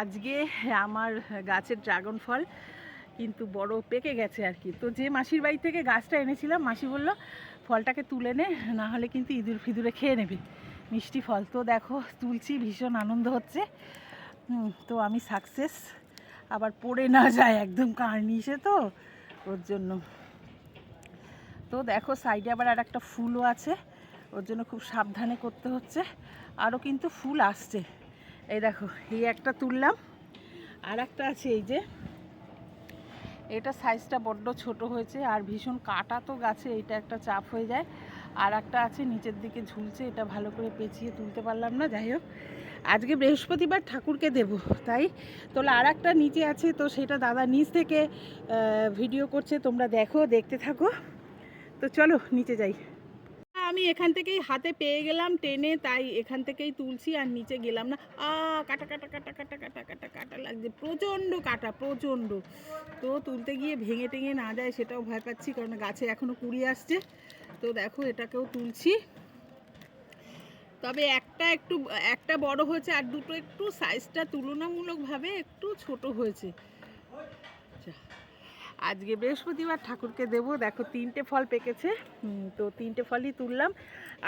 আজকে আমার গাছের ড্রাগন ফল কিন্তু বড় পেকে গেছে আর কি। তো যে মাসির বাড়ি থেকে গাছটা এনেছিলাম, মাসি বলল, ফলটাকে তুলে নে, না হলে কিন্তু ইঁদুর ফিদুরে খেয়ে নেবে। মিষ্টি ফল। তো দেখো, তুলছি, ভীষণ আনন্দ হচ্ছে। তো আমি সাকসেস। আবার পড়ে না যায় একদম কার্নিশে তো, ওর জন্য। তো দেখো, সাইডে আবার আর একটা ফুলও আছে, ওর জন্য খুব সাবধানে করতে হচ্ছে। আরও কিন্তু ফুল আসছে। এই দেখো, এই একটা তুললাম। আর একটা আছে এই যে, এটা সাইজটা বড্ড ছোট হয়েছে, আর ভীষণ কাটা তো গাছে, এটা একটা চাপ হয়ে যায়। আর একটা আছে নিচের দিকে ঝুলছে, এটা ভালো করে পেঁচিয়ে তুলতে পারলাম না, যাই হোক। আজকে বৃহস্পতিবার ঠাকুরকে দেব, তাই? তোলা আর একটা নিচে আছে, তো সেটা দাদা নিচ থেকে ভিডিও করছে, তোমরা দেখো, দেখতে থাকো। তো চলো, নিচে যাই। আমি এখান থেকেই হাতে পেয়ে গেলাম টেনে, তাই এখান থেকেই তুলছি আর নিচে গেলাম না। আ, কাটা কাটা কাটা কাটা কাটা কাটা কাটা লাগছে। প্রচণ্ড কাটা, প্রচণ্ড। তো তুলতে গিয়ে ভেঙে টেঙে না যায় সেটাও ভয় পাচ্ছি, কারণ গাছে এখনও কুড়ি আসছে। তো দেখো এটাকেও তুলছি। তবে একটা একটু, একটা বড় হয়েছে আর দুটো একটু সাইজটা তুলনামূলকভাবে একটু ছোট হয়েছে। আজকে বৃহস্পতিবার ঠাকুরকে দেবো। দেখো তিনটে ফল পেকেছে। তো তিনটে ফলই তুললাম।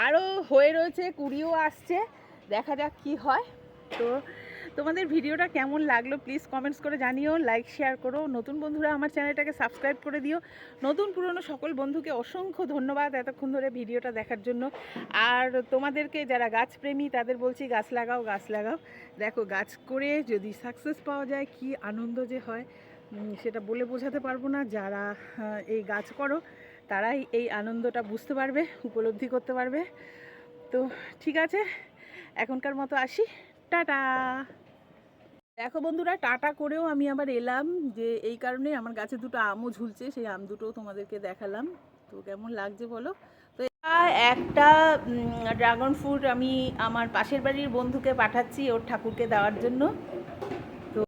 আরও হয়ে রয়েছে, কুড়িও আসছে। দেখা যাক কি হয়। তো তোমাদের ভিডিওটা কেমন লাগল প্লিজ কমেন্টস করে জানিও, লাইক, শেয়ার করো। নতুন বন্ধুরা আমার চ্যানেলটাকে সাবস্ক্রাইব করে দিও। নতুন পুরনো সকল বন্ধুকে অসংখ্য ধন্যবাদ এতক্ষণ ধরে ভিডিওটা দেখার জন্য। আর তোমাদেরকে যারা গাছপ্রেমী তাদের বলছি গাছ লাগাও গাছ লাগাও। দেখো গাছ করে যদি সাকসেস পাওয়া যায়, কি আনন্দ যে হয়। সেটা বলে বোঝাতে পারব না। যারা এই গাছ করো, তারাই এই আনন্দটা বুঝতে পারবে, উপলব্ধি করতে পারবে। তো ঠিক আছে, এখনকার মতো আসি। টাটা! দেখো বন্ধুরা, টাটা করেও আমি আবার এলাম যে এই কারণে আমার গাছে দুটো আমও ঝুলছে, সেই আম দুটোও তোমাদেরকে দেখালাম। তো কেমন লাগছে বলো? তো একটা ড্রাগন ফ্রুট আমি আমার পাশের বাড়ির বন্ধুকে পাঠাচ্ছি ওর ঠাকুরকে দেওয়ার জন্য।